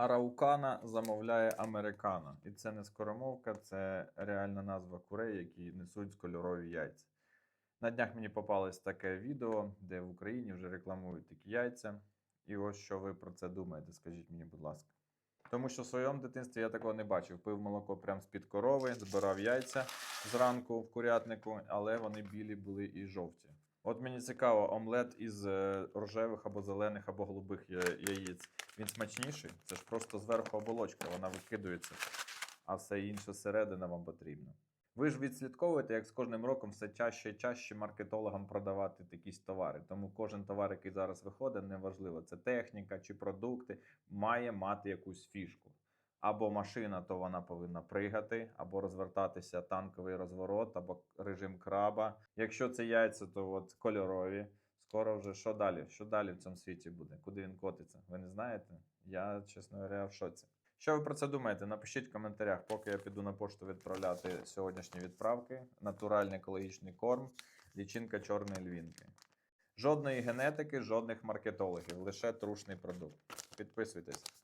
Араукана замовляє американо. І це не скоромовка, це реальна назва курей, які несуть кольорові яйця. На днях мені попалось таке відео, де в Україні вже рекламують такі яйця. І ось що ви про це думаєте, скажіть мені, будь ласка. Тому що в своєму дитинстві я такого не бачив. Пив молоко прямо з-під корови, збирав яйця зранку в курятнику, але вони білі були і жовті. От мені цікаво, омлет із е, рожевих або зелених або голубих яєць. Він смачніший. Це ж просто зверху оболочка, вона викидується, а все інше зсередини вам потрібно. Ви ж відслідковуєте, як з кожним роком все чаще і чаще маркетологам продавати якісь товари. Тому кожен товар, який зараз виходить, неважливо, це техніка чи продукти, має мати якусь фішку. Або машина, то вона повинна пригати, або розвертатися танковий розворот, або режим краба. Якщо це яйця, то от кольорові. Скоро вже що далі? Що далі в цьому світі буде? Куди він котиться? Ви не знаєте? Я, чесно говоря, в шоці. Що ви про це думаєте? Напишіть в коментарях, поки я піду на пошту відправляти сьогоднішні відправки. Натуральний екологічний корм, лічинка чорної львінки. Жодної генетики, жодних маркетологів, лише трушний продукт. Підписуйтесь.